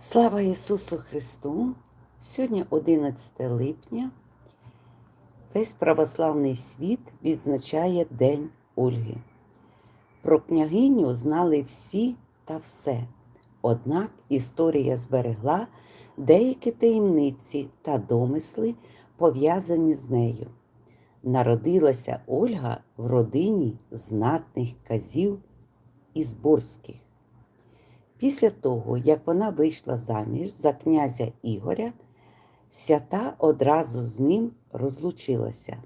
Слава Ісусу Христу! Сьогодні 11 липня. Весь православний світ відзначає День Ольги. Про княгиню знали всі та все. Однак історія зберегла деякі таємниці та домисли, пов'язані з нею. Народилася Ольга в родині знатних казів із Борських. Після того, як вона вийшла заміж за князя Ігоря, свята одразу з ним розлучилася,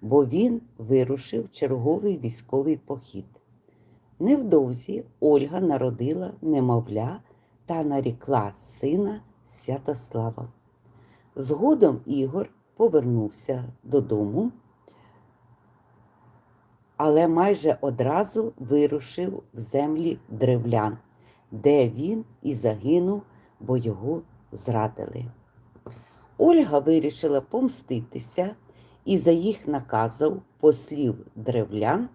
бо він вирушив черговий військовий похід. Невдовзі Ольга народила немовля та нарікла сина Святослава. Згодом Ігор повернувся додому, але майже одразу вирушив в землі древлян де він і загинув, бо його зрадили. Ольга вирішила помститися і за їх наказом послів древлян,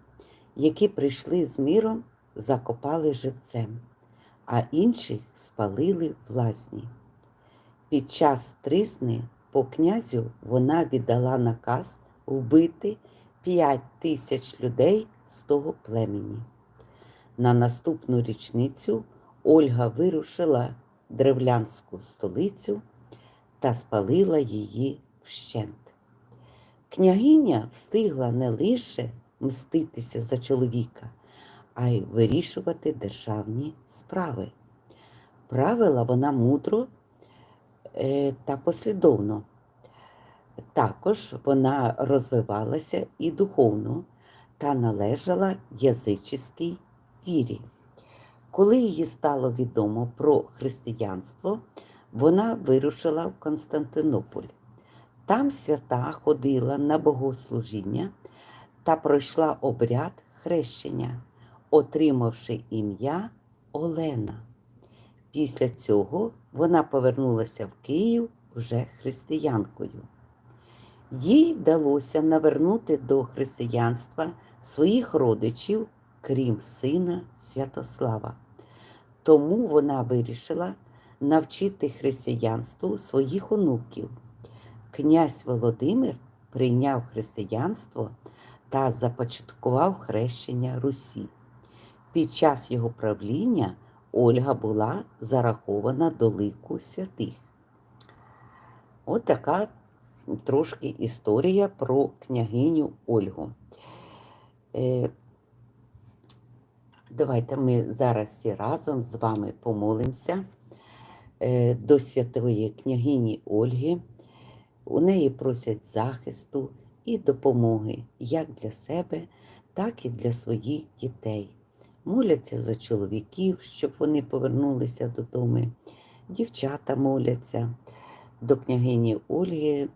які прийшли з миром, закопали живцем, а інших спалили власні. Під час трисни по князю вона віддала наказ вбити п'ять тисяч людей з того племені. На наступну річницю Ольга вирушила древлянську столицю та спалила її вщент. Княгиня встигла не лише мститися за чоловіка, а й вирішувати державні справи. Правила вона мудро е, та послідовно. Також вона розвивалася і духовно та належала язичській вірі. Коли їй стало відомо про християнство, вона вирушила в Константинополь. Там свята ходила на богослужіння та пройшла обряд хрещення, отримавши ім'я Олена. Після цього вона повернулася в Київ вже християнкою. Їй вдалося навернути до християнства своїх родичів, крім сина Святослава. Тому вона вирішила навчити християнству своїх онуків. Князь Володимир прийняв християнство та започаткував хрещення Русі. Під час його правління Ольга була зарахована до лику святих. От така трошки історія про княгиню Ольгу. Давайте ми зараз всі разом з вами помолимося е, до святої княгині Ольги. У неї просять захисту і допомоги як для себе, так і для своїх дітей. Моляться за чоловіків, щоб вони повернулися додому. Дівчата моляться до княгині Ольги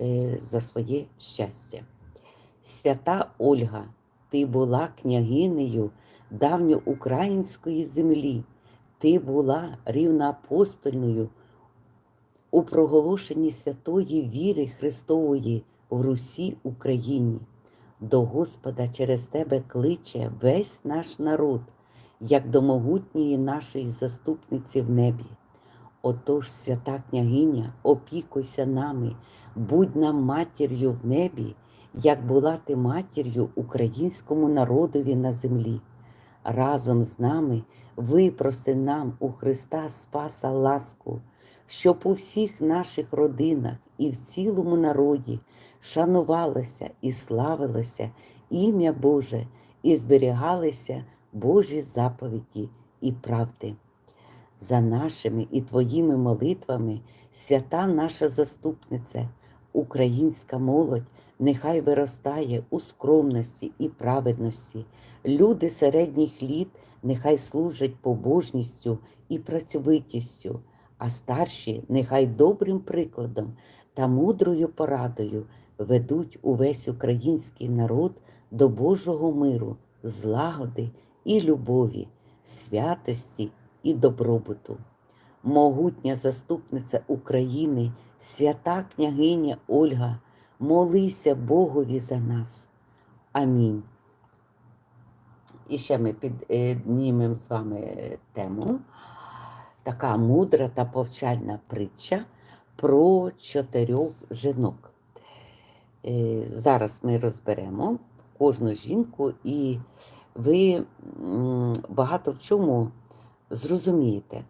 е, за своє щастя. Свята Ольга, ти була княгинею давньоукраїнської землі. Ти була рівноапостольною у проголошенні святої віри Христової в Русі Україні. До Господа через тебе кличе весь наш народ, як до могутньої нашої заступниці в небі. Отож, свята княгиня, опікуйся нами, будь нам матір'ю в небі, як була ти матір'ю українському народові на землі разом з нами випроси нам у Христа Спаса ласку, щоб у всіх наших родинах і в цілому народі шанувалося і славилося ім'я Боже і зберігалися Божі заповіді і правди. За нашими і Твоїми молитвами, свята наша заступниця, українська молодь нехай виростає у скромності і праведності. Люди середніх літ нехай служать побожністю і працьовитістю, а старші нехай добрим прикладом та мудрою порадою ведуть увесь український народ до Божого миру, злагоди і любові, святості і добробуту. Могутня заступниця України, свята княгиня Ольга молися Богові за нас. Амінь. І ще ми піднімемо з вами тему. така мудра та повчальна притча про чотирьох жінок. Е, Зараз ми розберемо кожну жінку, і ви багато в чому зрозумієте.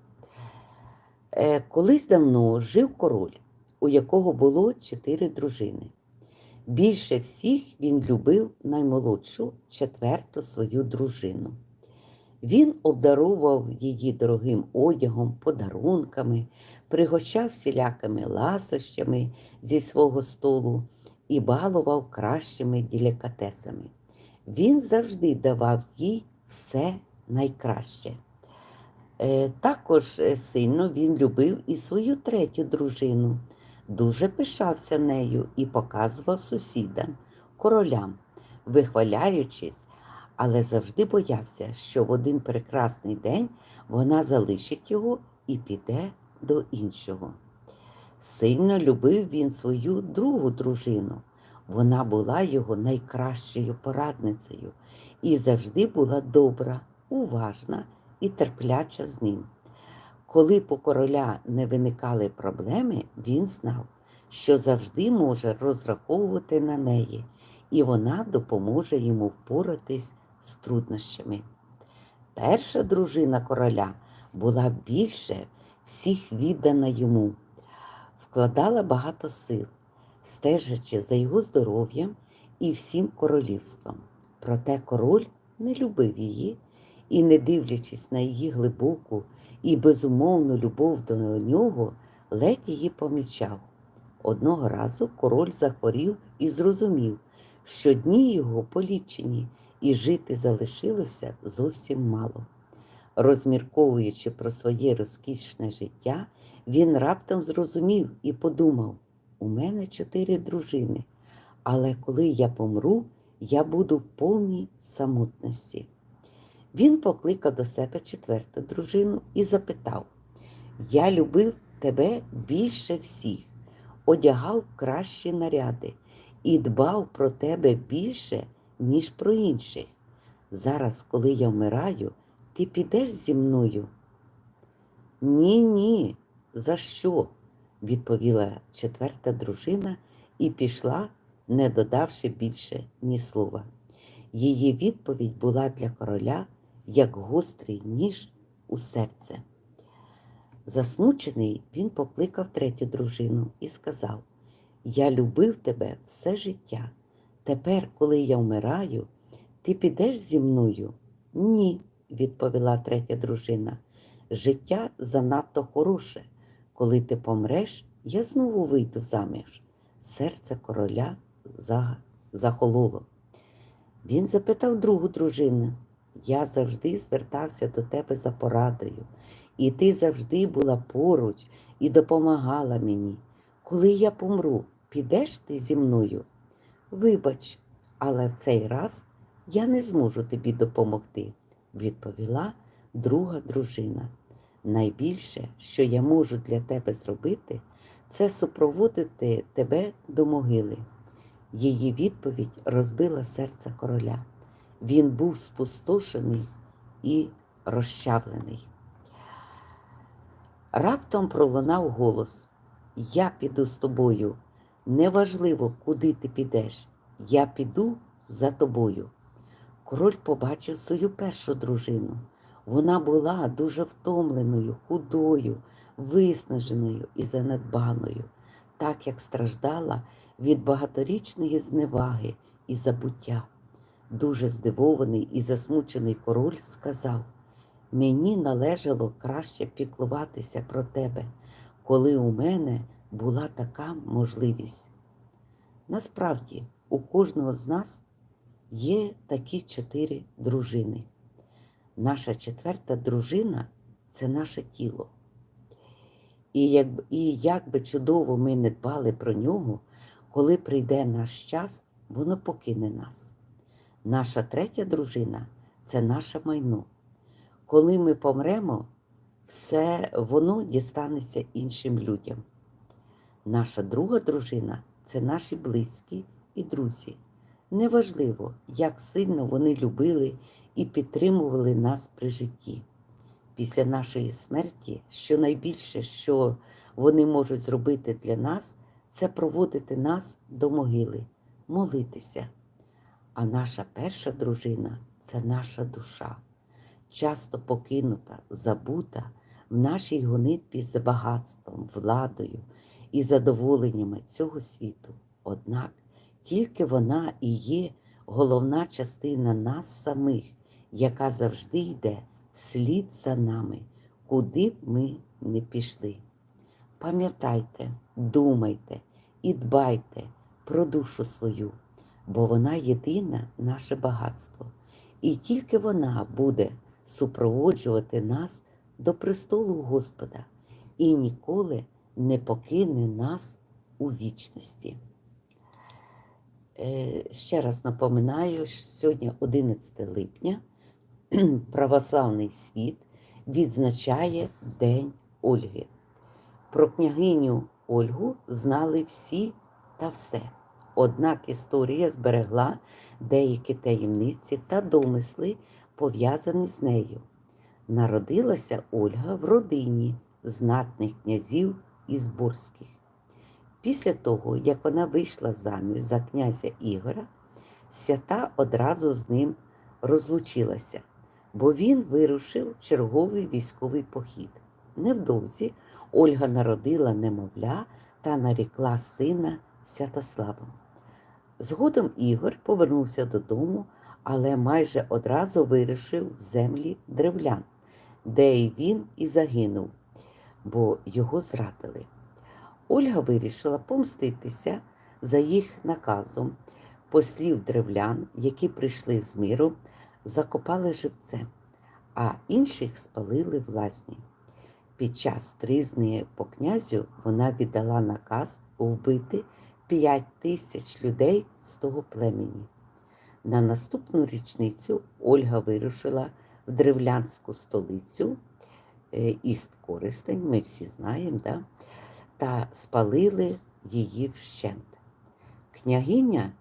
Е, Колись давно жив король, у якого було чотири дружини. Більше всіх він любив наймолодшу четверту свою дружину. Він обдарував її дорогим одягом, подарунками, пригощав всілякими ласощами зі свого столу і балував кращими делікатесами. Він завжди давав їй все найкраще. Е, Також е, сильно він любив і свою третю дружину, дуже пишався нею і показував сусідам, королям, вихваляючись, але завжди боявся, що в один прекрасний день вона залишить його і піде до іншого. Сильно любив він свою другу дружину. Вона була його найкращою порадницею і завжди була добра, уважна і терпляча з ним. Коли по короля не виникали проблеми, він знав, що завжди може розраховувати на неї, і вона допоможе йому впоратись з труднощами. Перша дружина короля була більше всіх віддана йому, вкладала багато сил, стежачи за його здоров'ям і всім королівством. Проте король не любив її і, не дивлячись на її глибоку і безумовну любов до нього, ледь її помічав. Одного разу король захворів і зрозумів, що дні його полічені, і жити залишилося зовсім мало. Розмірковуючи про своє розкішне життя, він раптом зрозумів і подумав: у мене чотири дружини, але коли я помру, я буду в повній самотності. Він покликав до себе четверту дружину і запитав: Я любив тебе більше всіх, одягав кращі наряди і дбав про тебе більше, ніж про інших. Зараз, коли я вмираю, ти підеш зі мною? Ні, ні, за що? відповіла четверта дружина і пішла, не додавши більше ні слова. Її відповідь була для короля як гострий ніж у серце. Засмучений, він покликав третю дружину і сказав: Я любив тебе все життя. Тепер, коли я вмираю, ти підеш зі мною? Ні, відповіла третя дружина. Життя занадто хороше. Коли ти помреш, я знову вийду заміж. Серце короля захололо. Він запитав другу дружину. Я завжди звертався до тебе за порадою, і ти завжди була поруч і допомагала мені. Коли я помру, підеш ти зі мною? Вибач, але в цей раз я не зможу тобі допомогти, відповіла друга дружина. Найбільше, що я можу для тебе зробити, це супроводити тебе до могили. Її відповідь розбила серце короля. Він був спустошений і розчавлений. Раптом пролунав голос: Я піду з тобою. Неважливо, куди ти підеш. Я піду за тобою. Король побачив свою першу дружину. Вона була дуже втомленою, худою, виснаженою і занедбаною, так як страждала від багаторічної зневаги і забуття. Дуже здивований і засмучений король сказав: Мені належало краще піклуватися про тебе, коли у мене була така можливість. Насправді, у кожного з нас є такі чотири дружини. Наша четверта дружина це наше тіло. І як, і як би чудово ми не дбали про нього, коли прийде наш час, воно покине нас. Наша третя дружина це наше майно. Коли ми помремо, все воно дістанеться іншим людям. Наша друга дружина це наші близькі і друзі. Неважливо, як сильно вони любили і підтримували нас при житті. після нашої смерті, що найбільше, що вони можуть зробити для нас, це проводити нас до могили, молитися. А наша перша дружина це наша душа, часто покинута, забута в нашій гонитві за багатством, владою і задоволеннями цього світу. Однак тільки вона і є головна частина нас самих, яка завжди йде вслід за нами, куди б ми не пішли. Пам'ятайте, думайте і дбайте про душу свою, бо вона єдине наше багатство, і тільки вона буде супроводжувати нас до престолу Господа і ніколи не покине нас у вічності. Е, Ще раз напоминаю, що сьогодні 11 липня православний світ відзначає День Ольги. Про княгиню Ольгу знали всі та все. Однак історія зберегла деякі таємниці та домисли, пов'язані з нею. Народилася Ольга в родині знатних князів із Бурських. Після того, як вона вийшла заміж за князя Ігора, свята одразу з ним розлучилася, бо він вирушив черговий військовий похід. Невдовзі Ольга народила немовля та нарікла сина Святославом. Згодом Ігор повернувся додому, але майже одразу вирішив в землі древлян, де й він і загинув, бо його зрадили. Ольга вирішила помститися за їх наказом. Послів древлян, які прийшли з миру, закопали живцем, а інших спалили в лазні. Під час тризни по князю вона віддала наказ вбити п'ять тисяч людей з того племені. На наступну річницю Ольга вирушила в древлянську столицю е, Іст Користень, ми всі знаємо, да? та спалили її вщент. Княгиня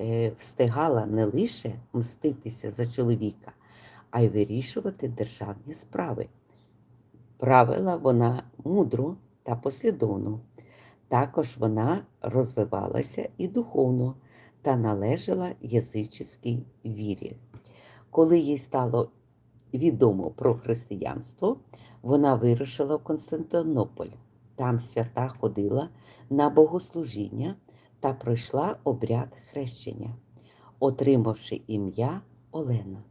е, встигала не лише мститися за чоловіка, а й вирішувати державні справи. Правила вона мудро та послідовно. Також вона розвивалася і духовно та належала язичській вірі. Коли їй стало відомо про християнство, вона вирушила в Константинополь. Там свята ходила на богослужіння та пройшла обряд хрещення, отримавши ім'я Олена.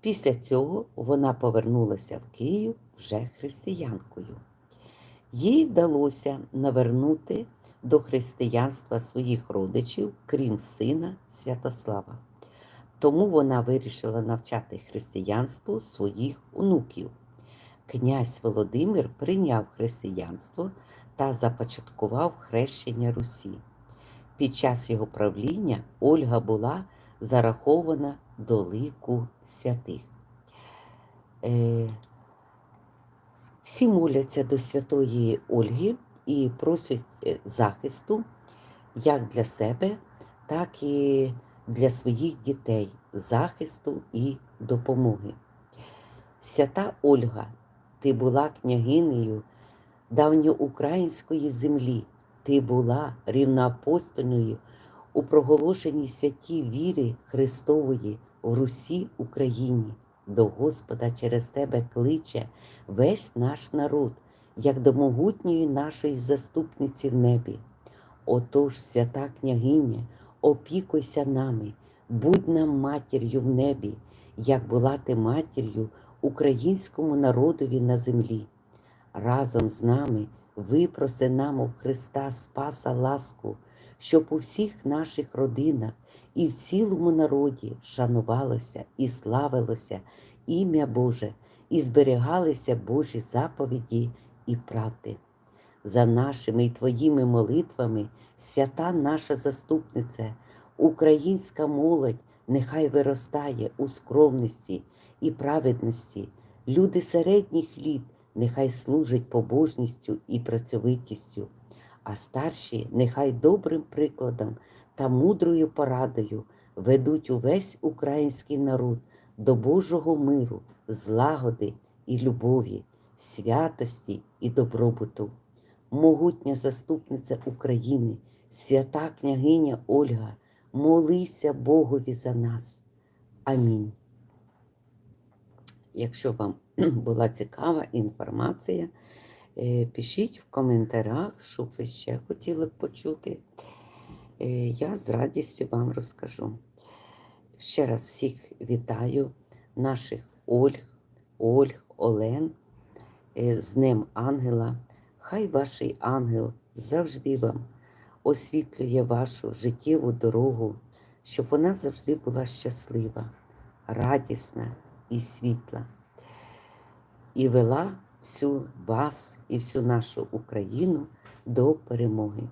Після цього вона повернулася в Київ вже християнкою. Їй вдалося навернути до християнства своїх родичів, крім сина Святослава. Тому вона вирішила навчати християнству своїх онуків. Князь Володимир прийняв християнство та започаткував хрещення Русі. Під час його правління Ольга була зарахована до лику святих. Всі моляться до святої Ольги і просять е, захисту як для себе, так і для своїх дітей, захисту і допомоги. Свята Ольга, ти була княгинею давньоукраїнської землі, ти була рівноапостольною у проголошеній святій вірі Христової в Русі Україні. До Господа через тебе кличе весь наш народ, як до могутньої нашої заступниці в небі. Отож, свята княгиня, опікуйся нами, будь нам матір'ю в небі, як була ти матір'ю українському народові на землі. Разом з нами випроси нам у Христа Спаса ласку, щоб у всіх наших родинах і в цілому народі шанувалося і славилося ім'я Боже, і зберігалися Божі заповіді і правди. За нашими і твоїми молитвами, свята наша заступниця, українська молодь нехай виростає у скромності і праведності, люди середніх літ нехай служать побожністю і працьовитістю, а старші нехай добрим прикладом та мудрою порадою ведуть увесь український народ до Божого миру, злагоди і любові, святості і добробуту. Могутня заступниця України, свята княгиня Ольга, молися Богові за нас. Амінь. Якщо вам була цікава інформація, е, пишіть в коментарях, що ви ще хотіли б почути. Е, Я з радістю вам розкажу. Ще раз всіх вітаю, наших Ольг, Ольг, Олен е, з Днем Ангела. Хай ваш ангел завжди вам освітлює вашу життєву дорогу, щоб вона завжди була щаслива, радісна і світла. І вела всю вас і всю нашу Україну до перемоги.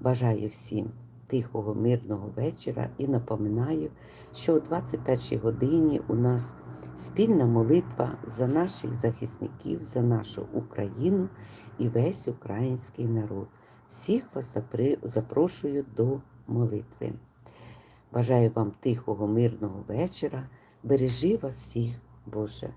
Бажаю всім тихого, мирного вечора і напоминаю, що о 21 годині у нас спільна молитва за наших захисників, за нашу Україну і весь український народ. Всіх вас запрошую до молитви. Бажаю вам тихого, мирного вечора. Бережи вас всіх, Боже.